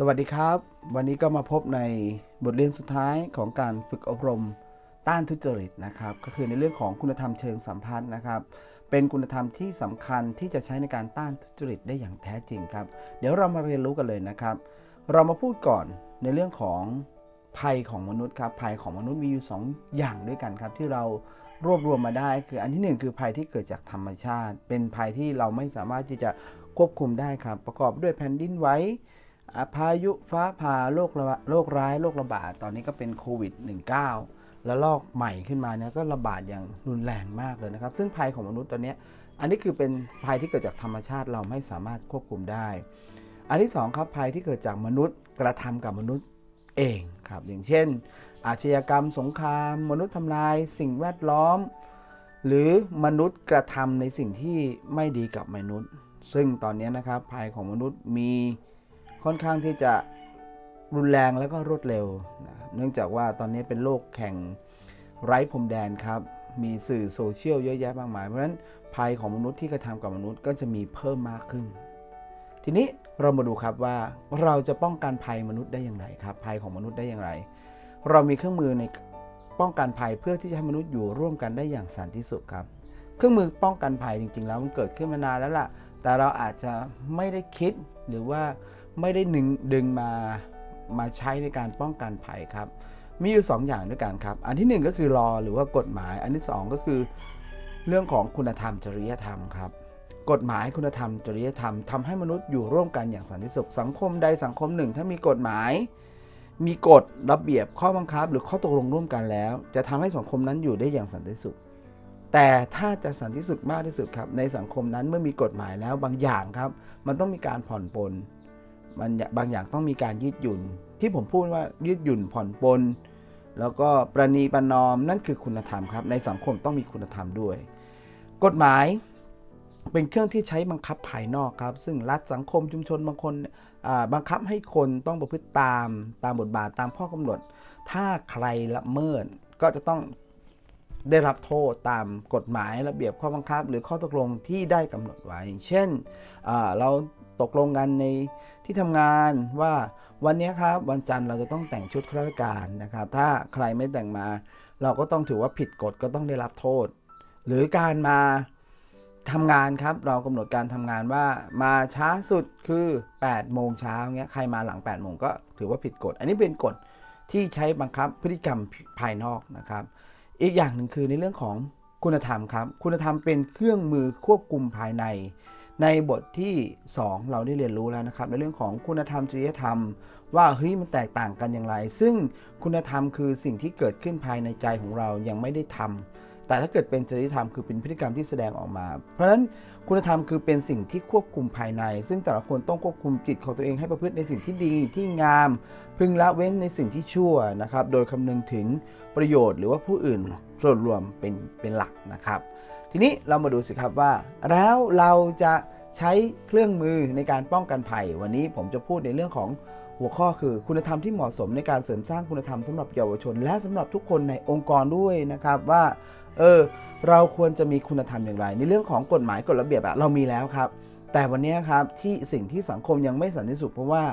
สวัสดีครับ วันนี้ก็มาพบในบทเรียนสุดท้ายของการฝึกอบรมต้านทุจริตนะครับ ก็คือในเรื่องของคุณธรรมเชิงสัมพันธ์นะครับ เป็นคุณธรรมที่สำคัญที่จะใช้ในการต้านทุจริตได้อย่างแท้จริงครับ เดี๋ยวเรามาเรียนรู้กันเลยนะครับ เรามาพูดก่อนในเรื่องของภัยของมนุษย์ครับ ภัยของมนุษย์มีอยู่สองอย่างด้วยกันครับ ที่เรารวบรวมมาได้ คืออันที่หนึ่งคือภัยที่เกิดจากธรรมชาติ เป็นภัยที่เราไม่สามารถที่จะควบคุมได้ครับ ประกอบด้วยแผ่นดินไหว พายุฟ้าผ่าโรคระบาโรคร้ายโรคระบาดตอนนี้ก็เป็นโควิด -19 แล้วลอกใหม่ขึ้นมาเนี่ยก็ระบาดอย่างรุนแรงมากเลยนะครับ ซึ่งภัยของมนุษย์ตอนนี้อันนี้คือเป็นภัยที่เกิดจากธรรมชาติเราไม่สามารถควบคุมได้ อันที่สองครับภัยที่เกิดจากมนุษย์กระทำกับมนุษย์เองครับอย่างเช่น อาชญากรรมสงคราม มนุษย์ทำลาย สิ่งแวดล้อม หรือมนุษย์กระทำในสิ่งที่ไม่ดีกับมนุษย์ ซึ่งตอนนี้นะครับภัยของมนุษย์มี ค่อนข้างที่จะรุนแรงแล้วก็รวดเร็วนะเนื่องจากว่าตอนนี้เป็นโลกแข่งไร้พรมแดนครับ มีสื่อโซเชียลเยอะแยะมากมาย เพราะฉะนั้นภัยของมนุษย์ที่กระทำกับมนุษย์ก็จะมีเพิ่มมากขึ้น ทีนี้เรามาดูครับว่าเราจะป้องกันภัยมนุษย์ได้อย่างไรครับ ภัยของมนุษย์ได้อย่างไร เรามีเครื่องมือในป้องกันภัยเพื่อที่จะให้มนุษย์อยู่ร่วมกันได้อย่างสันติสุขครับ เครื่องมือป้องกันภัยจริง ๆ แล้วมันเกิดขึ้นมานานแล้วล่ะ แต่เราอาจจะไม่ได้คิดหรือว่า ไม่ได้ดึงดึงมามาใช้ในการป้องกันภัยครับ มีอยู่ 2 อย่างด้วยกันครับ อันที่ 1 ก็คือรอหรือว่ากฎหมาย อันที่ 2 ก็คือเรื่องของคุณธรรมจริยธรรมครับ กฎหมายคุณธรรมจริยธรรมทำให้มนุษย์อยู่ร่วมกันอย่างสันติสุขสังคมใดสังคมหนึ่ง ถ้ามีกฎหมาย มีกฎระเบียบข้อบังคับ หรือข้อตกลงร่วมกันแล้ว จะทำให้สังคมนั้นอยู่ได้อย่างสันติสุข แต่ถ้าจะสันติสุขมากที่สุดครับในสังคมนั้นเมื่อมีกฎหมายแล้วบางอย่างครับ มันต้องมีการผ่อนปลน มันบางอย่างต้องมีการยืดหยุ่น ที่ผมพูดว่ายืดหยุ่นผ่อนปลนแล้วก็ประนีประนอมนั่นคือคุณธรรมครับ ในสังคมต้องมีคุณธรรมด้วย กฎหมายเป็นเครื่องที่ใช้บังคับภายนอกครับ ซึ่งรัฐสังคมชุมชนบางคนบังคับให้คนต้องประพฤติตามตามบทบาทตามข้อกำหนด ถ้าใครละเมิดก็จะต้องได้รับโทษตามกฎหมายระเบียบข้อบังคับ หรือข้อตกลงที่ได้กำหนดไว้ เช่นเราตกลงกันใน ที่ทำงานว่าวันนี้ครับวันจันทร์เราจะต้องแต่งชุดข้าราชการนะครับ ถ้าใครไม่แต่งมา เราก็ต้องถือว่าผิดกฎก็ต้องได้รับโทษ หรือการมาทำงานครับ เรากำหนดการทำงานว่ามาช้าสุดคือ8โมงเช้าเงี้ยใครมาหลัง8โมงก็ถือว่าผิดกฎ อันนี้เป็นกฎที่ใช้บังคับพฤติกรรมภายนอกนะครับ อีกอย่างหนึ่งคือในเรื่องของคุณธรรมครับ คุณธรรมเป็นเครื่องมือควบคุมภายใน ในบทที่ 2 เราได้เรียนรู้แล้วนะครับ ในเรื่องของคุณธรรมจริยธรรม ว่าเฮ้ยมันแตกต่างกันอย่างไร ซึ่งคุณธรรมคือสิ่งที่เกิดขึ้นภายในใจของเรายังไม่ได้ทำแต่ถ้าเกิดเป็นจริยธรรมคือเป็นพฤติกรรมที่แสดงออกมา เพราะฉะนั้นคุณธรรมคือเป็นสิ่งที่ควบคุมภายใน ซึ่งแต่ละคนต้องควบคุมจิตของตัวเองให้ประพฤติในสิ่งที่ดีที่งาม พึงละเว้นในสิ่งที่ชั่วนะครับ โดยคำนึงถึงประโยชน์หรือว่าผู้อื่นส่วนรวมเป็นเป็นหลักนะครับ ทีนี้เรามาดูสิครับว่า แล้วเราจะใช้เครื่องมือในการป้องกันภัย วันนี้ผมจะพูดในเรื่องของหัวข้อคือคุณธรรมที่เหมาะสมในการเสริมสร้างคุณธรรมสำหรับเยาวชน และสำหรับทุกคนในองค์กรด้วยนะครับว่าเออเราควรจะมีคุณธรรมอย่างไร ในเรื่องของกฎหมายกฎระเบียบอะเรามีแล้วครับ แต่วันนี้ครับที่สิ่งที่สังคมยังไม่สันติสุขเพราะว่า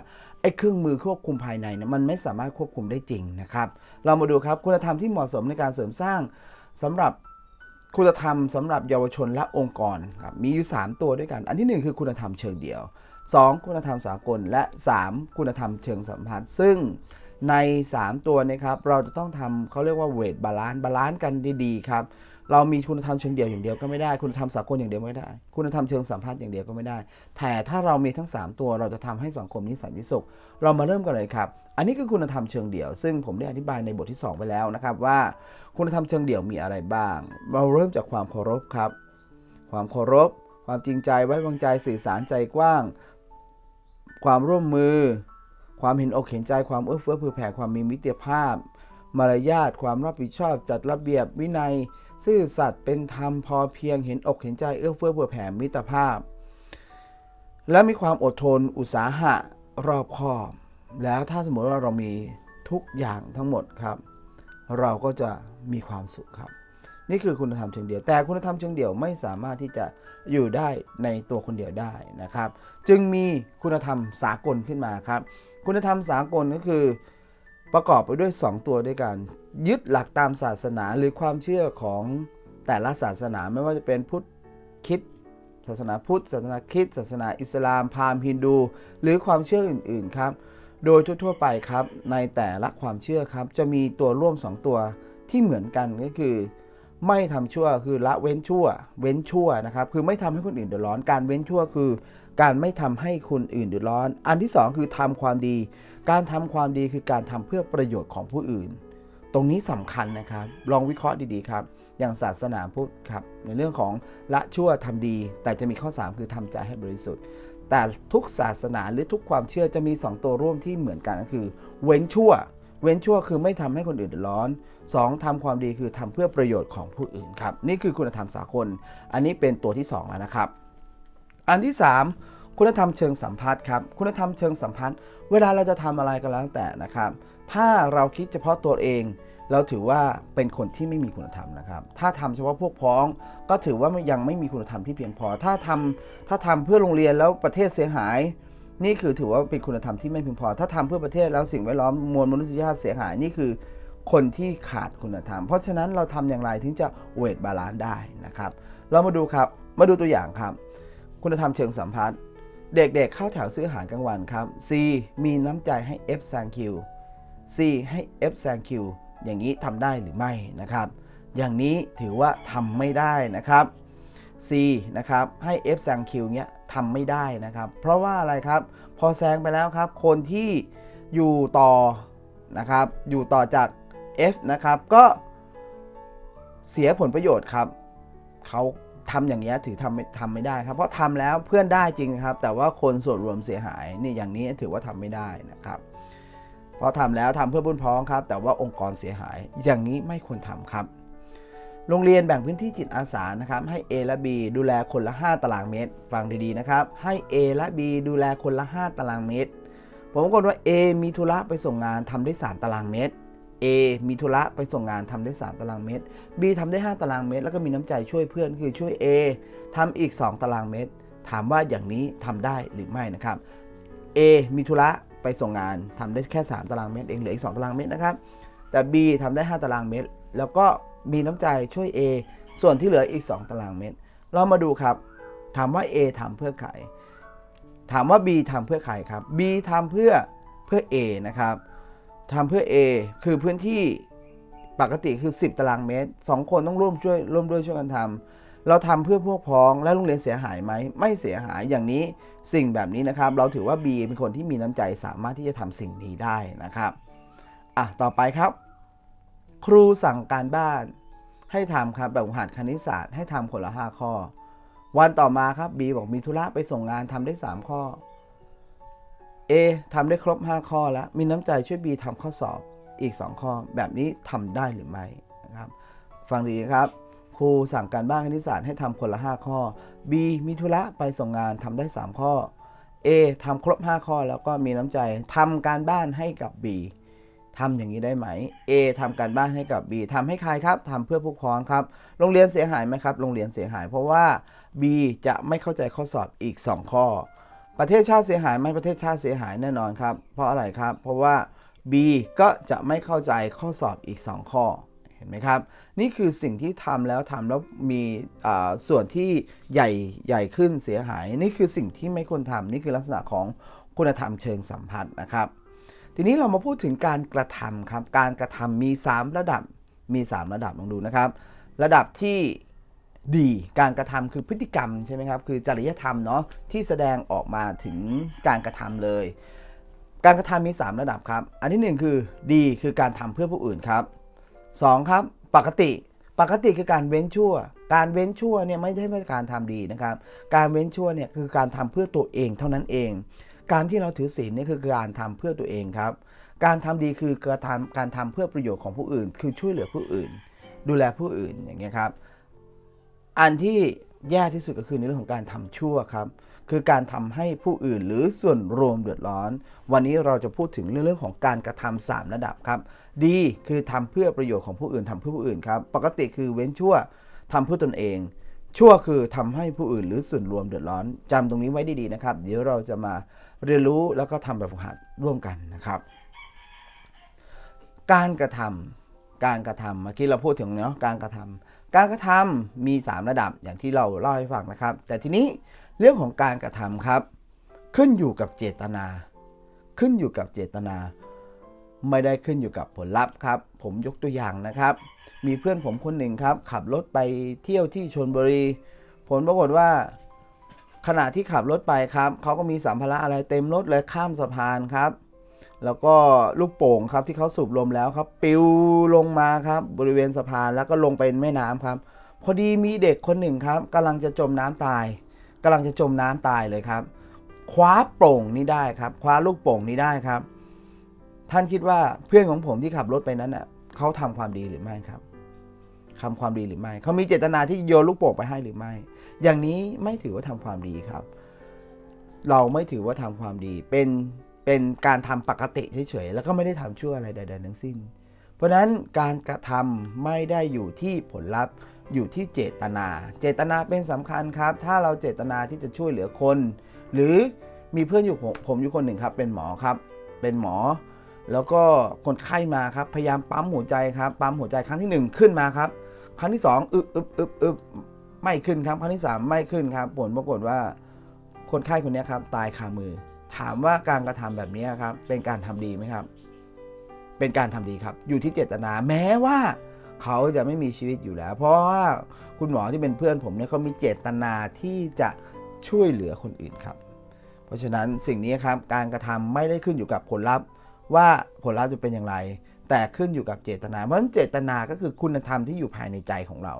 ไอ้เครื่องมือควบคุมภายในเนี่ยมันไม่สามารถควบคุมได้จริงนะครับ เรามาดูครับคุณธรรมที่เหมาะสมในการเสริมสร้างสำหรับ คุณธรรมสำหรับเยาวชนและองค์กรครับมีอยู่ 3 ตัวด้วยกัน อันทีหนึ่1 คือคุณธรรมเชิงเดี่ยว 2 คุณธรรมสากล และ 3 คุณธรรมเชิงสัมพันธ์ ซึ่งใน 3 ตัวนะครับเราจะต้องทำเขาเรียกว่าเวทบาลานซ์บาลานซ์กันดีๆครับเรามีคุณธรรมเชิงเดี่ยวอย่างเดียวก็ไม่ได้ คุณธรรมสากลอย่างเดียวไม่ได้ คุณธรรมเชิงสัมพันธ์อย่างเดียวก็ไม่ได้ แต่ถ้าเรามีทั้ง 3 ตัวเราจะทำให้สังคมนี้สันติสุข เรามาเริ่มกันเลยครับ อันนี้คือคุณธรรมเชิงเดี่ยว ซึ่งผมได้อธิบายในบทที่ 2 ไปแล้วนะครับว่า คุณธรรมเชิงเดี่ยวมีอะไรบ้าง เราเริ่มจากความเคารพครับ ความเคารพ ความจริงใจไว้วางใจสื่อสารใจกว้าง ความร่วมมือ ความเห็นอกเห็นใจความเอื้อเฟื้อเผื่อแผ่ความมีมิตรภาพ มารยาทความรับผิดชอบจัดระเบียบวินัย ซื่อสัตย์เป็นธรรมพอเพียงเห็นอกเห็นใจเอื้อเฟื้อเผื่อแผ่มิตรภาพ และมีความอดทนอุตสาหะรอบคอบ แล้วถ้าสมมติว่าเรามีทุกอย่างทั้งหมดครับ เราก็จะมีความสุขครับ นี่คือคุณธรรมเชิงเดี่ยว แต่คุณธรรมเชิงเดี่ยวไม่สามารถที่จะอยู่ได้ในตัวคนเดียวได้นะครับ จึงมีคุณธรรมสากลขึ้นมาครับ คุณธรรมสากลก็คือประกอบไปด้วย 2 ตัวด้วยกันยึดหลักตามศาสนาหรือความเชื่อของแต่ละศาสนาไม่ว่าจะเป็นพุทธคิดศาสนาพุทธศาสนาคริสต์ศาสนาอิสลามพราหมณ์ฮินดู หรือความเชื่ออื่น ๆ ครับ โดยทั่วๆไปครับในแต่ละความเชื่อครับจะมีตัวร่วม 2 ตัวที่เหมือนกันก็คือ ไม่ทำชั่วคือละเว้นชั่ว เว้นชั่วนะครับคือไม่ทำให้คนอื่นเดือดร้อน การเว้นชั่วคือ การไม่ทำให้คนอื่นเดือดร้อน อันที่สองคือทำความดี การทำความดีคือการทำเพื่อประโยชน์ของผู้อื่น ตรงนี้สำคัญนะครับ ลองวิเคราะห์ดีๆครับ อย่างศาสนาพุทธครับในเรื่องของละชั่วทำดี แต่จะมีข้อ 3 คือทำใจให้บริสุทธิ์ แต่ทุกศาสนาหรือทุกความเชื่อจะมี 2 ตัวร่วมที่เหมือนกันก็คือ เว้นชั่ว เว้นชั่วคือไม่ทำให้คนอื่นเดือดร้อน 2. ทำความดีคือทำเพื่อประโยชน์ของผู้อื่นครับ นี่คือคุณธรรมสากล อันนี้เป็นตัวที่ 2 แล้วนะครับ อันที่ 3 คุณธรรมเชิงสัมพัทธ์ครับ คุณธรรมเชิงสัมพัทธ์ เวลาเราจะทำอะไรก็แล้วแต่นะครับ ถ้าเราคิดเฉพาะตัวเอง เราถือว่าเป็นคนที่ไม่มีคุณธรรมนะครับ ถ้าทำเฉพาะพวกพ้องก็ถือว่ายังไม่มีคุณธรรมที่เพียงพอ ถ้าทำถ้าทำเพื่อโรงเรียนแล้วประเทศเสียหาย นี่คือถือว่าเป็นคุณธรรมที่ไม่เพียงพอ ถ้าทำเพื่อประเทศแล้วสิ่งแวดล้อมมวลมนุษยชาติเสียหายนี่คือ คนที่ขาดคุณธรรม เพราะฉะนั้นเราทำอย่างไรถึงจะเวทบาลานซ์ได้นะครับ เรามาดูครับมาดูตัวอย่างครับ คุณธรรมเชิงสัมพัทธ์เด็กๆเข้าแถวซื้ออาหารกลางวันครับ C มีน้ำใจให้ F แซงคิว C ให้ F แซงคิว อย่างนี้ทำได้หรือไม่นะครับ อย่างนี้ถือว่าทำไม่ได้นะครับ C นะครับให้ F แซงคิวเนี้ยทำไม่ได้นะครับ เพราะว่าอะไรครับ พอแซงไปแล้วครับ คนที่อยู่ต่อนะครับ อยู่ต่อจาก F นะครับก็เสียผลประโยชน์ครับเขาทำอย่างนี้ยถือทำไม่ทำไม่ได้ครับ เพราะทำแล้วเพื่อนได้จริงครับ แต่ว่าคนส่วนรวมเสียหายนี่อย่างนี้ถือว่าทำไม่ได้นะครับ เพราะทำแล้วทำเพื่อบุญพ้องครับ แต่ว่าองค์กรเสียหาย อย่างนี้ไม่ควรทำครับ โรงเรียนแบ่งพื้นที่จิตอาสานะครับ ให้ A และ B ดูแลคนละ 5 ตารางเมตร ฟังดีๆนะครับ ให้ A และ B ดูแลคนละ 5 ตารางเมตร ผมกดว่า A มีธุระไปส่งงานทำได้ 3 ตารางเมตร A มีธุระไปส่งงานทำได้ 3 ตารางเมตร B ทำได้ 5 ตารางเมตร แล้วก็มีน้ำใจช่วยเพื่อนคือช่วย A ทำอีก 2 ตารางเมตร ถามว่าอย่างนี้ทำได้หรือไม่นะครับ A มีธุระ ไปส่งงานทำได้แค่ 3 ตารางเมตรเองเหลืออีก 2 ตารางเมตรนะครับ แต่ B ทำได้ 5 ตารางเมตร แล้วก็มีน้ำใจช่วย A ส่วนที่เหลืออีก 2 ตารางเมตร เรามาดูครับ ถามว่า A ทำเพื่อใครถามว่า B ทำเพื่อใครครับ B ทำเพื่อเพื่อ A นะครับทำเพื่อ A คือพื้นที่ปกติคือ 10 ตารางเมตร 2 คนต้องร่วมช่วยร่วมด้วยช่วยกันทำ เราทำเพื่อพวกพ้องและโรงเรียนเสียหายไหมไม่เสียหายอย่างนี้สิ่งแบบนี้นะครับ เราถือว่า B เป็นคนที่มีน้ำใจสามารถที่จะทำสิ่งนี้ได้นะครับอะต่อไปครับ ครูสั่งการบ้านให้ทำครับแบบหัดคณิตศาสตร์ให้ทำคนละ 5 ข้อ วันต่อมาครับ B บอกมีธุระไปส่งงานทำได้ 3 ข้อ A ทำได้ครบ 5 ข้อแล้ว มีน้ำใจช่วย B ทำข้อสอบอีก 2 ข้อ แบบนี้ทำได้หรือไม่นะครับ ฟังดีนะครับ ครูสั่งการบ้านคณิตศาสตร์ให้ทำคนละ 5 ข้อ B มีธุระไปส่งงานทำได้ 3 ข้อ A ทำครบ 5 ข้อแล้วก็มีน้ำใจทำการบ้านให้กับ B ทำอย่างนี้ได้ไหม A ทำการบ้านให้กับ B ทำให้ใครครับทำเพื่อผู้ปกครองครับ โรงเรียนเสียหายไหมครับ โรงเรียนเสียหาย เพราะว่า B จะไม่เข้าใจข้อสอบอีก 2 ข้อ ประเทศชาติเสียหายไหมประเทศชาติเสียหายแน่นอนครับ เพราะอะไรครับ เพราะว่า B ก็จะไม่เข้าใจข้อสอบอีก 2 ข้อ ห็นไหมครับ นี่คือสิ่งที่ทำแล้วทำแล้วมีส่วนที่ใหญ่ใหญ่ขึ้นเสียหาย นี่คือสิ่งที่ไม่ควรทำนี่คือลักษณะของคุณธรรมเชิงสัมพัทธ์นะครับ ทีนี้เรามาพูดถึงการกระทำครับ การกระทำมี 3 ระดับมี 3 ระดับลองดูนะครับ ระดับที่ดีการกระทำคือพฤติกรรมใช่ไหมครับคือจริยธรรมเนาะที่แสดงออกมาถึงการกระทำเลย การกระทำมี 3 ระดับครับ อันที่ 1 คือดีคือการทำเพื่อผู้อื่นครับ 2ครับปกติปกติคือการเว้นชั่ว การเว้นชั่วเนี่ยไม่ใช่เป็นการทำดีนะครับ การเว้นชั่วเนี่ยคือการทำเพื่อตัวเองเท่านั้นเอง การที่เราถือศีลเนี่ยคือการทำเพื่อตัวเองครับ การทำดีคือการทำการทำเพื่อประโยชน์ของผู้อื่น คือช่วยเหลือผู้อื่น ดูแลผู้อื่นอย่างเงี้ยครับ อันที่ แย่ที่สุดก็คือในเรื่องของการทำชั่วครับ คือการทำให้ผู้อื่นหรือส่วนรวมเดือดร้อน วันนี้เราจะพูดถึงเรื่องของการกระทำสามระดับครับ ดีคือทำเพื่อประโยชน์ของผู้อื่นทำเพื่อผู้อื่นครับ ปกติคือเว้นชั่วทำเพื่อตนเอง ชั่วคือทำให้ผู้อื่นหรือส่วนรวมเดือดร้อนจำตรงนี้ไว้ดีๆนะครับ เดี๋ยวเราจะมาเรียนรู้แล้วก็ทำแบบฝึกหัดร่วมกันนะครับ การกระทำการกระทำเมื่อกี้เราพูดถึงเนาะการกระทำ การกระทำมี 3 ระดับอย่างที่เราเล่าให้ฟังนะครับ แต่ทีนี้เรื่องของการกระทำครับ ขึ้นอยู่กับเจตนา ขึ้นอยู่กับเจตนา ไม่ได้ขึ้นอยู่กับผลลัพธ์ครับ ผมยกตัวอย่างนะครับ มีเพื่อนผมคนหนึ่งครับ ขับรถไปเที่ยวที่ชนบุรี ผลปรากฏว่า ขณะที่ขับรถไปครับเขาก็มีสัมภาระอะไรเต็มรถเลยข้ามสะพานครับ แล้วก็ลูกโป่งครับที่เขาสูบลมแล้วครับ ปิวลงมาครับ บริเวณสะพานแล้วก็ลงไปในแม่น้ำครับ พอดีมีเด็กคนหนึ่งครับกำลังจะจมน้ำตายกำลังจะจมน้ำตายเลยครับ คว้าโป่งนี้ได้ครับ คว้าลูกโป่งนี้ได้ครับ ท่านคิดว่าเพื่อนของผมที่ขับรถไปนั้นน่ะเขาทำความดีหรือไม่ครับทำความดีหรือไม่ เขามีเจตนาที่โยนลูกโป่งไปให้หรือไม่ อย่างนี้ไม่ถือว่าทำความดีครับ เราไม่ถือว่าทำความดีเป็น เป็นการทำปกติเฉยๆแล้วก็ไม่ได้ทำชั่วอะไรใดๆทั้งสิ้น เพราะฉะนั้นการกระทำไม่ได้อยู่ที่ผลลัพธ์อยู่ที่เจตนา เจตนาเป็นสำคัญครับ ถ้าเราเจตนาที่จะช่วยเหลือคน หรือมีเพื่อนอยู่ผมผมอยู่คนหนึ่งครับ เป็นหมอครับ เป็นหมอ แล้วก็คนไข้มาครับพยายามปั๊มหัวใจครับปั๊มหัวใจครั้งที่หนึ่งขึ้นมาครับ ครั้งที่สองอึบอึบอึบอึบไม่ขึ้นครับ ครั้งที่สามไม่ขึ้นครับ ผลปรากฏว่าคนไข้คนนี้ครับตายคามือ ถามว่าการกระทำแบบนี้ครับ เป็นการทำดีไหมครับ เป็นการทำดีครับ อยู่ที่เจตนาแม้ว่าเขาจะไม่มีชีวิตอยู่แล้ว เพราะว่าคุณหมอที่เป็นเพื่อนผมเนี่ยเขามีเจตนาที่จะช่วยเหลือคนอื่นครับ เพราะฉะนั้นสิ่งนี้ครับการกระทำไม่ได้ขึ้นอยู่กับผลลัพธ์ ว่าผลลัพธ์จะเป็นอย่างไร แต่ขึ้นอยู่กับเจตนา เพราะฉะนั้นเจตนาก็คือคุณธรรมที่อยู่ภายในใจของเรา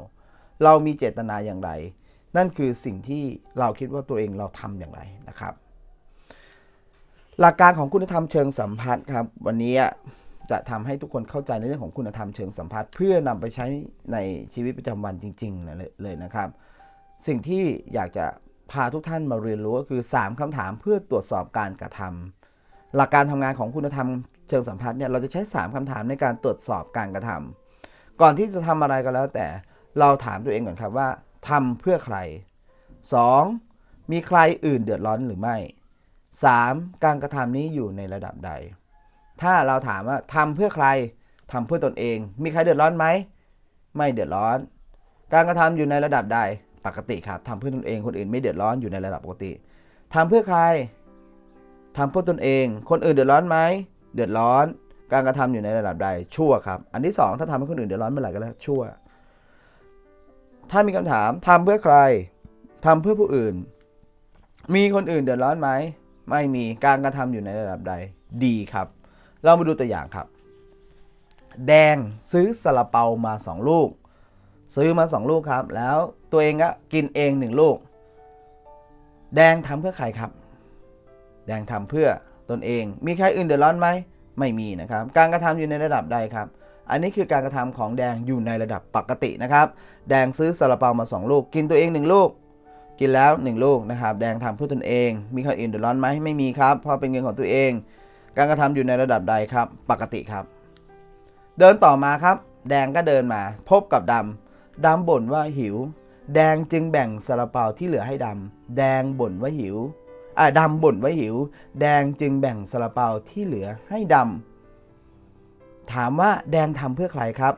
เรามีเจตนาอย่างไร นั่นคือสิ่งที่เราคิดว่าตัวเองเราทำอย่างไรนะครับ หลักการของคุณธรรมเชิงสัมพัทธ์ครับ วันนี้จะทำให้ทุกคนเข้าใจในเรื่องของคุณธรรมเชิงสัมพัทธ์เพื่อนำไปใช้ในชีวิตประจำวันจริงๆเลยนะครับ สิ่งที่อยากจะพาทุกท่านมาเรียนรู้ก็คือ 3คำถามเพื่อตรวจสอบการกระทำหลักการทำงานของคุณธรรมเชิงสัมพัทธ์เนี่ยเราจะใช้ 3คำถามในการตรวจสอบการกระทำก่อนที่จะทำอะไรก็แล้ว แต่เราถามตัวเองก่อนครับว่าทำเพื่อใคร 2. มีใครอื่นเดือดร้อนหรือไม่ 3. การกระทำนี้อยู่ในระดับใด ถ้าเราถามว่าทำเพื่อใครทำเพื่อตนเอง มีใครเดือดร้อนไหม ไม่เดือดร้อน การกระทำอยู่ในระดับใด ปกติครับทำเพื่อตนเอง คนอื่นไม่เดือดร้อนอยู่ในระดับปกติทำเพื่อใครทำเพื่อตนเอง คนอื่นเดือดร้อนไหม เดือดร้อน การกระทำอยู่ในระดับใด ชั่วครับ อันที่สองถ้าทำให้คนอื่นเดือดร้อนเมื่อไหร่ก็แล้วชั่ว ถ้ามีคำถามทำเพื่อใครทำเพื่อผู้อื่น มีคนอื่นเดือดร้อนไหม ไม่มีการกระทำอยู่ในระดับใดดีครับ เรามาดูตัวอย่างครับ แดงซื้อซาลาเปามา 2 ลูก ซื้อมา 2 ลูกครับ แล้วตัวเองก็กินเอง 1 ลูก แดงทำเพื่อใครครับ แดงทำเพื่อตนเอง มีใครอื่นเดือดร้อนไหมไม่มีนะครับ การกระทำอยู่ในระดับใดครับ อันนี้คือการกระทำของแดงอยู่ในระดับปกตินะครับ แดงซื้อซาลาเปามา 2 ลูก กินตัวเอง 1 ลูก กินแล้ว 1 ลูกนะครับ แดงทำเพื่อตนเอง มีใครอื่นเดือดร้อนไหมไม่มีครับ เพราะเป็นเงินของตัวเอง การกระทำอยู่ในระดับใดครับ ปกติครับ เดินต่อมาครับ แดงก็เดินมา พบกับดำดำบ่นว่าหิว แดงจึงแบ่งซาลาเปาที่เหลือให้ดำแดงบ่นว่าหิวอ่าดำบ่นว่าหิว แดงจึงแบ่งซาลาเปาที่เหลือให้ดำถามว่าแดงทำเพื่อใครครับ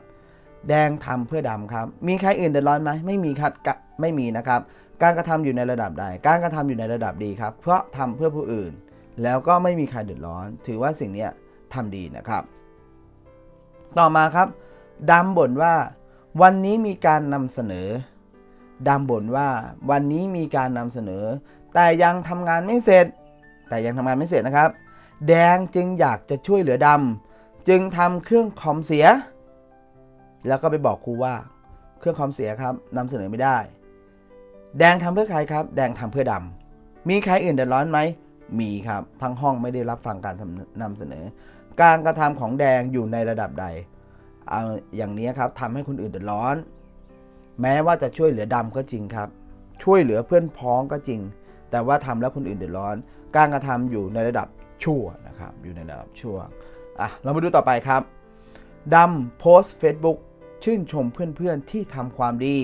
แดงทำเพื่อดำครับ มีใครอื่นเดือดร้อนไหมไม่มีครับไม่มีนะครับ การกระทำอยู่ในระดับใด การกระทำอยู่ในระดับดีครับ เพราะทำเพื่อผู้อื่น แล้วก็ไม่มีใครเดือดร้อน ถือว่าสิ่งนี้ทำดีนะครับ ต่อมาครับดำบ่นว่า วันนี้มีการนำเสนอดำบ่นว่า วันนี้มีการนำเสนอ แต่ยังทำงานไม่เสร็จ แต่ยังทำงานไม่เสร็จนะครับ แดงจึงอยากจะช่วยเหลือดำจึงทำเครื่องคอมเสีย แล้วก็ไปบอกครูว่า เครื่องคอมเสียครับนำเสนอไม่ได้ แดงทำเพื่อใครครับ แดงทำเพื่อดำมีใครอื่นเดือดร้อนไหม มีครับ ทั้งห้องไม่ได้รับฟังการทำนำเสนอ การกระทำของแดงอยู่ในระดับใด เอาอย่างนี้ครับทำให้คนอื่นเดือดร้อน แม้ว่าจะช่วยเหลือดำก็จริงครับ ช่วยเหลือเพื่อนพ้องก็จริง แต่ว่าทำแล้วคนอื่นเดือดร้อน การกระทำอยู่ในระดับชั่วนะครับ อยู่ในระดับชั่ว อะ เรามาดูต่อไปครับดำโพสต์ Facebook ชื่นชมเพื่อนๆที่ทำความดี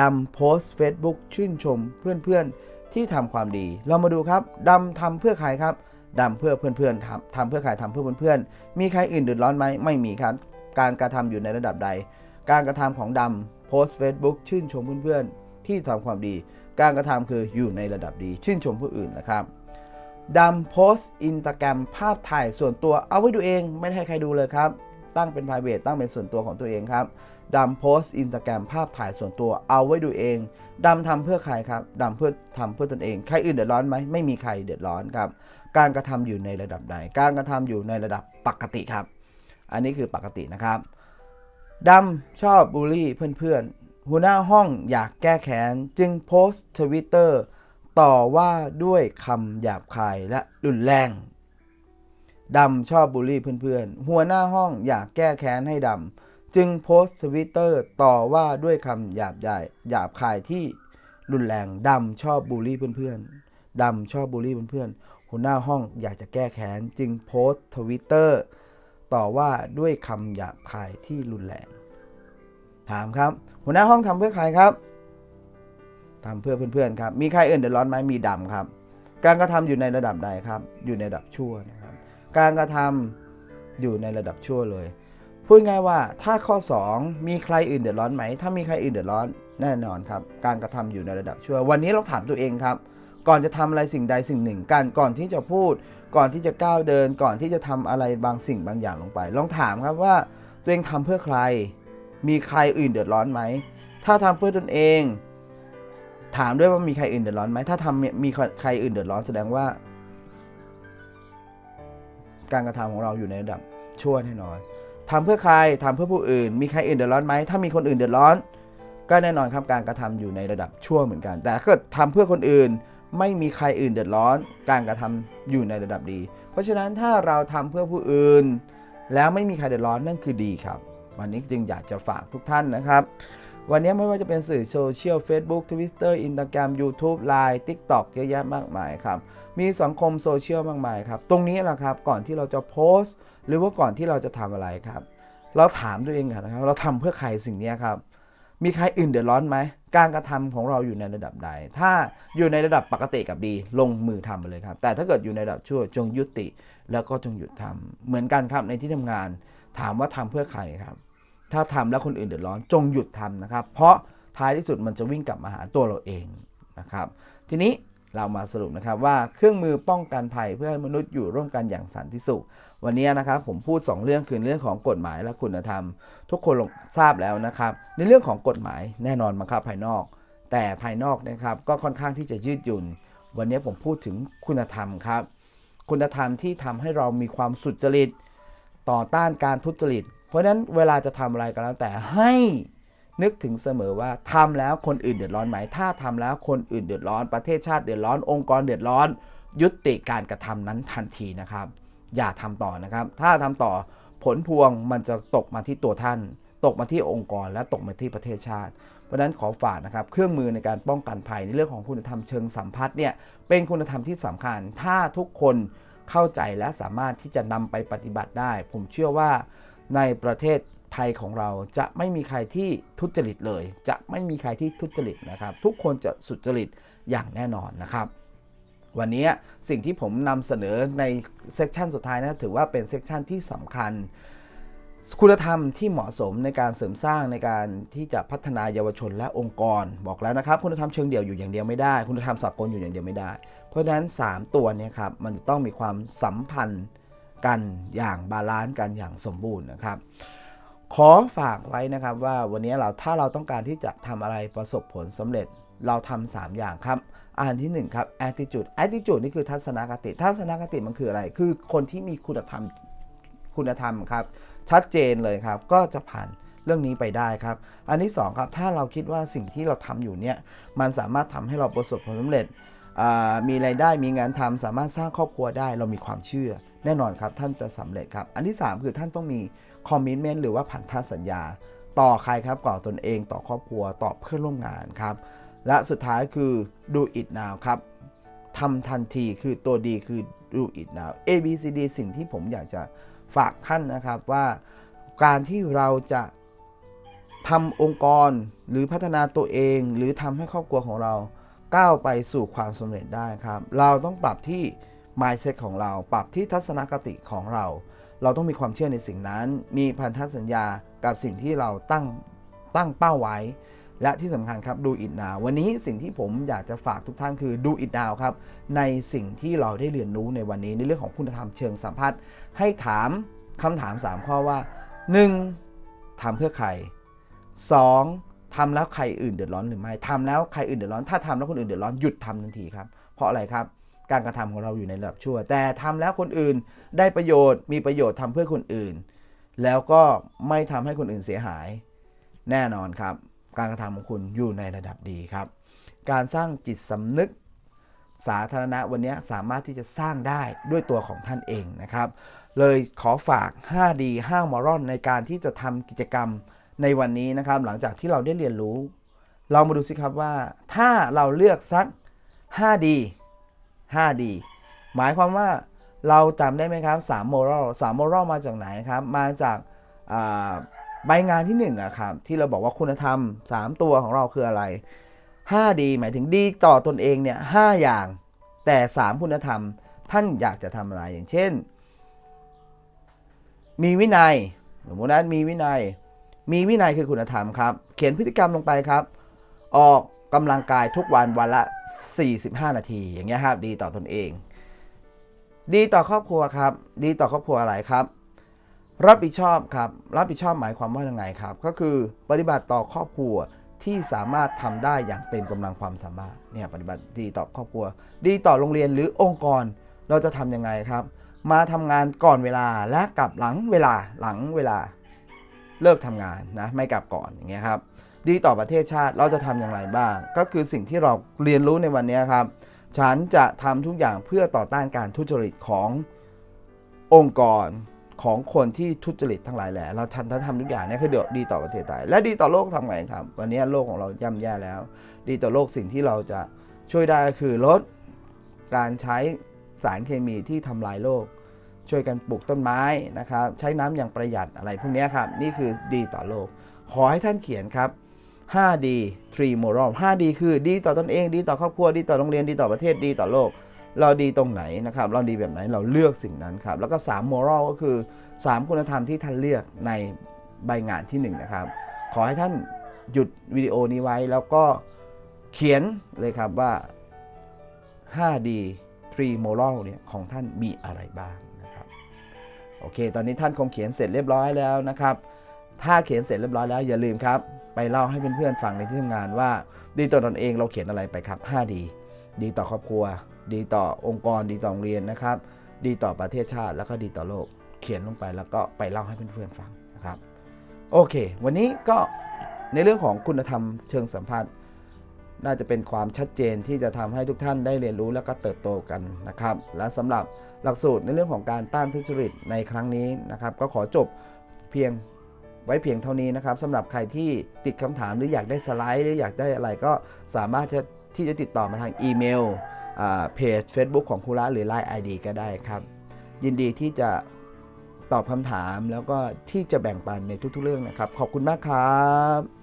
ดำโพสต์ Facebook ชื่นชมเพื่อนๆที่ทำความดี เรามาดูครับดำทำเพื่อใครครับดำเพื่อเพื่อนๆทำทำเพื่อใครทำเพื่อเพื่อนๆมีใครอื่นเดือดร้อนไหมไม่มีครับ การกระทำอยู่ในระดับใด การกระทำของดำโพสต์ Facebook ชื่นชมเพื่อนๆที่ทำความดี การกระทำคืออยู่ในระดับดี ชื่นชมผู้อื่นนะครับดำโพสต์อินสตาแกรมภาพถ่ายส่วนตัวเอาไว้ดูเอง ไม่ให้ใครดูเลยครับ ตั้งเป็น p r i v a t ตั้งเป็นส่วนตัวของตัวเองครับ ดำโพสต์อินสตาแกรมภาพถ่ายส่วนตัวเอาไว้ดูเองดำทำเพื่อใครครับดำเพื่อทำเพื่อตนเอง ใครอื่นเดือดร้อนไหมไม่มีใครเดือดร้อนครับ การกระทำอยู่ในระดับใด การกระทำอยู่ในระดับปกติครับ อันนี้คือปกตินะครับดำชอบบูลลี่เพื่อนๆหัวหน้าห้องอยากแก้แค้นจึงโพสต์ทวิตเตอร์ต่อว่าด้วยคำหยาบคายและรุนแรงดำชอบบูลลี่เพื่อนๆ หัวหน้าห้องอยากแก้แค้นให้ดำ จึงโพสต์ทวิตเตอร์ต่อว่าด้วยคำหยาบใหญ่หยาบคายที่รุนแรงดำชอบบูลลี่เพื่อนๆดำชอบบูลลี่เพื่อนๆหัวหน้าห้องอยากจะแก้แค้นจึงโพสต์ทวิตเตอร์ต่อว่าด้วยคำหยาบคายที่รุนแรง ถามครับ หัวหน้าห้องทำเพื่อใครครับทำเพื่อเพื่อนๆครับ มีใครอื่นเดือดร้อนไหมมีดำครับ การกระทำอยู่ในระดับใดครับ อยู่ในระดับชั่วนะครับ การกระทำอยู่ในระดับชั่วเลย พูดง่ายว่าถ้าข้อ 2 มีใครอื่นเดือดร้อนไหม ถ้ามีใครอื่นเดือดร้อนแน่นอนครับ การกระทำอยู่ในระดับชั่ว วันนี้เราถามตัวเองครับ ก่อนจะทำอะไรสิ่งใดสิ่งหนึ่งการก่อนที่จะพูด ก่อนที่จะก้าวเดิน ก่อนที่จะทำอะไรบางสิ่งบางอย่างลงไป ลองถามครับว่าตัวเองทำเพื่อใคร มีใครอื่นเดือดร้อนไหม ถ้าทำเพื่อตนเอง ถามด้วยว่ามีใครอื่นเดือดร้อนไหม ถ้าทำมีใครอื่นเดือดร้อนแสดงว่า การกระทำของเราอยู่ในระดับชั่วแน่นอน ทำเพื่อใครทำเพื่อผู้อื่น มีใครอื่นเดือดร้อนไหมถ้ามีคนอื่นเดือดร้อน ก็แน่นอนครับการกระทำอยู่ในระดับชั่วเหมือนกัน แต่ถ้าเกิดทำเพื่อคนอื่น ไม่มีใครอื่นเดือดร้อน การกระทำอยู่ในระดับดี เพราะฉะนั้นถ้าเราทำเพื่อผู้อื่น แล้วไม่มีใครเดือดร้อนนั่นคือดีครับ วันนี้จึงอยากจะฝากทุกท่านนะครับ วันนี้ไม่ว่าจะเป็นสื่อโซเชียล Facebook Twitter Instagram YouTube Line TikTok เยอะแยะมากมายครับ มีสังคมโซเชียลมากมายครับ ตรงนี้แหละครับ ก่อนที่เราจะโพสต์ หรือว่าก่อนที่เราจะทำอะไรครับ เราถามตัวเองก่อนนะครับ เราทำเพื่อใครสิ่งนี้ครับ มีใครอื่นเดือดร้อนไหม การกระทำของเราอยู่ในระดับใด ถ้าอยู่ในระดับปกติกับดี ลงมือทำไปเลยครับ แต่ถ้าเกิดอยู่ในระดับชั่วจงยุติ แล้วก็จงหยุดทำเหมือนกันครับในที่ทำงาน ถามว่าทำเพื่อใครครับ ถ้าทำแล้วคนอื่นเดือดร้อนจงหยุดทำนะครับ เพราะท้ายที่สุดมันจะวิ่งกลับมาหาตัวเราเองนะครับ ทีนี้เรามาสรุปนะครับว่าเครื่องมือป้องกันภัยเพื่อให้มนุษย์อยู่ร่วมกันอย่างสันติสุข วันนี้นะครับผมพูด 2 เรื่องคือเรื่องของกฎหมายและคุณธรรม ทุกคนทราบแล้วนะครับ ในเรื่องของกฎหมายแน่นอนบังคับภายนอก แต่ภายนอกนะครับก็ค่อนข้างที่จะยืดหยุ่น วันนี้ผมพูดถึงคุณธรรมครับ คุณธรรมที่ทำให้เรามีความสุจริต ต่อต้านการทุจริต ราะฉะนั้นเวลาจะทำอะไรก็แล้วแต่ให้นึกถึงเสมอว่าทำแล้วคนอื่นเดือดร้อนไหม ถ้าทำแล้วคนอื่นเดือดร้อน ประเทศชาติเดือดร้อน องค์กรเดือดร้อน ยุติการกระทำนั้นทันทีนะครับ อย่าทำต่อนะครับ ถ้าทำต่อผลพวงมันจะตกมาที่ตัวท่าน ตกมาที่องค์กรและตกมาที่ประเทศชาติ เพราะฉะนั้นขอฝากนะครับ เครื่องมือในการป้องกันภัยในเรื่องของคุณธรรมเชิงสัมพัทธ์เนี่ยเป็นคุณธรรมที่สำคัญ ถ้าทุกคนเข้าใจและสามารถที่จะนำไปปฏิบัติได้ ผมเชื่อว่า ในประเทศไทยของเราจะไม่มีใครที่ทุจริตเลย จะไม่มีใครที่ทุจริตนะครับ ทุกคนจะสุจริตอย่างแน่นอนนะครับวันนี้สิ่งที่ผมนำเสนอในเซกชันสุดท้ายนะถือว่าเป็นเซกชันที่สำคัญ คุณธรรมที่เหมาะสมในการเสริมสร้างในการที่จะพัฒนาเยาวชนและองค์กร บอกแล้วนะครับ คุณธรรมเชิงเดี่ยวอยู่อย่างเดียวไม่ได้ คุณธรรมสากลอยู่อย่างเดียวไม่ได้ เพราะฉะนั้น 3 ตัวนี้ครับมันจะต้องมีความสัมพันธ์ กันอย่างบาลานซ์กันอย่างสมบูรณ์นะครับ ขอฝากไว้นะครับว่าวันนี้เราถ้าเราต้องการที่จะทำอะไรประสบผลสำเร็จเราทำสามอย่างครับอันที่หนึ่งครับ attitude attitude นี่คือทัศนคติ ทัศนคติมันคืออะไร คือคนที่มีคุณธรรมคุณธรรมครับ ชัดเจนเลยครับ ก็จะผ่านเรื่องนี้ไปได้ครับ อันที่สองครับ ถ้าเราคิดว่าสิ่งที่เราทำอยู่เนี่ย มันสามารถทำให้เราประสบผลสำเร็จ มีรายได้มีงานทำสามารถสร้างครอบครัวได้ เรามีความเชื่อ แน่นอนครับท่านจะสำเร็จครับ อันที่ 3 คือท่านต้องมีคอมมิชเมนต์หรือว่าพันธสัญญา ต่อใครครับต่อตนเอง ต่อครอบครัวต่อเพื่อนร่วมงานครับ และสุดท้ายคือ do it now ครับทำทันทีคือตัวดีคือ do it now A B C D สิ่งที่ผมอยากจะฝากท่านนะครับว่าการที่เราจะทำองค์กรหรือพัฒนาตัวเอง หรือทำให้ครอบครัวของเราก้าวไปสู่ความสำเร็จได้ครับ เราต้องปรับที่ mindset ของเรา ปรับที่ทัศนคติของเรา เราต้องมีความเชื่อในสิ่งนั้น มีพันธสัญญากับสิ่งที่เราตั้งตั้งเป้าไว้ และที่สำคัญครับดูอิ n น w วันนี้สิ่งที่ผมอยากจะฝากทุกท่านคือดูอิ n น w ครับ ในสิ่งที่เราได้เรียนรู้ในวันนี้ในเรื่องของคุณธรรมเชิงสัมพัทธ์ให้ถามคำถาม 3 ข้อว่า 1. ทำเพื่อใคร 2. ทำแล้วใครอื่นเดือดร้อนหรือไม่ทำแล้วใครอื่นเดือดร้อน ถ้าทำแล้วคนอื่นเดือดร้อนหยุดทำทันทีครับ เพราะอะไรครับ การกระทำของเราอยู่ในระดับชั่ว แต่ทำแล้วคนอื่นได้ประโยชน์ มีประโยชน์ทำเพื่อคนอื่น แล้วก็ไม่ทำให้คนอื่นเสียหาย แน่นอนครับ การกระทำของคุณอยู่ในระดับดีครับ การสร้างจิตสำนึกสาธารณะวันนี้สามารถที่จะสร้างได้ด้วยตัวของท่านเองนะครับ เลยขอฝาก 5D 5มอรอนในการที่จะทำกิจกรรมในวันนี้นะครับ หลังจากที่เราได้เรียนรู้ เรามาดูสิครับว่า ถ้าเราเลือกสัก 5D 5D หมายความว่าเราจำได้ไหมครับ3 moral 3 moral มาจากไหนครับ มาจากใบงานที่1อะครับที่เราบอกว่าคุณธรรม 3 ตัวของเราคืออะไร 5D หมายถึงดีต่อตนเองเนี่ย5อย่าง แต่ 3 คุณธรรมท่านอยากจะทำอะไรอย่างเช่น มีวินัยสมมตินั้นมีวินัย มีวินัยคือคุณธรรมครับ เขียนพฤติกรรมลงไปครับ ออก กำลังกายทุกวันวันละ 45 นาที อย่างเงี้ยครับดีต่อตนเอง ดีต่อครอบครัวครับ ดีต่อครอบครัวอะไรครับ รับผิดชอบครับ รับผิดชอบหมายความว่ายังไงครับ ก็คือปฏิบัติต่อครอบครัวที่สามารถทำได้อย่างเต็มกำลังความสามารถเนี่ยปฏิบัติดีต่อครอบครัว ดีต่อโรงเรียนหรือองค์กรเราจะทำยังไงครับ มาทำงานก่อนเวลาและกลับหลังเวลาหลังเวลาเลิกทำงานนะไม่กลับก่อนอย่างเงี้ยครับ ดีต่อประเทศชาติเราจะทำอย่างไรบ้าง ก็คือสิ่งที่เราเรียนรู้ในวันนี้ครับ ฉันจะทำทุกอย่างเพื่อต่อต้านการทุจริตขององค์กรของคนที่ทุจริตทั้งหลายแหละเราฉันจะทำทุกอย่างนี่คือเดี๋ยวดีต่อประเทศไทยและดีต่อโลกทำไงครับ วันนี้โลกของเราย่ำแย่แล้ว ดีต่อโลกสิ่งที่เราจะช่วยได้ก็คือลดการใช้สารเคมีที่ทำลายโลก ช่วยกันปลูกต้นไม้นะครับ ใช้น้ำอย่างประหยัดอะไรพวกนี้ครับ นี่คือดีต่อโลก ขอให้ท่านเขียนครับ 5D 3 moral 5D คือดีต่อตนเอง ดีต่อครอบครัว ดีต่อโรงเรียน ดีต่อประเทศ ดีต่อโลก เราดีตรงไหนนะครับ เราดีแบบไหน เราเลือกสิ่งนั้นครับ แล้วก็ 3 moral ก็คือ 3 คุณธรรมที่ท่านเลือกในใบงานที่ 1 นะครับ ขอให้ท่านหยุดวิดีโอนี้ไว้ แล้วก็เขียนเลยครับว่า 5D 3 moral เนี่ยของท่านมีอะไรบ้างนะครับโอเค ตอนนี้ท่านคงเขียนเสร็จเรียบร้อยแล้วนะครับ ถ้าเขียนเสร็จเรียบร้อยแล้วอย่าลืมครับ ไปเล่าให้เพื่อนๆฟังในที่ทำงานว่า ดีต่อตนเองเราเขียนอะไรไปครับ 5 ดี ดีต่อครอบครัว ดีต่อองค์กร ดีต่อโรงเรียนนะครับ ดีต่อประเทศชาติแล้วก็ดีต่อโลก เขียนลงไปแล้วก็ไปเล่าให้เพื่อนๆฟังนะครับ โอเค วันนี้ก็ในเรื่องของคุณธรรมเชิงสัมพันธ์น่าจะเป็นความชัดเจนที่จะทำให้ทุกท่านได้เรียนรู้แล้วก็เติบโตกันนะครับ และสำหรับหลักสูตรในเรื่องของการต้านทุจริตในครั้งนี้นะครับ ก็ขอจบเพียง ไว้เพียงเท่านี้นะครับสำหรับใครที่ติดคำถามหรืออยากได้สไลด์ หรืออยากได้อะไรก็สามารถที่ที่จะติดต่อมาทางอีเมลเพจ Facebook ของครูระหรือ Line ID ก็ได้ครับ ยินดีที่จะตอบคำถามแล้วก็ที่จะแบ่งปันในทุกๆเรื่องนะครับ ขอบคุณมากครับ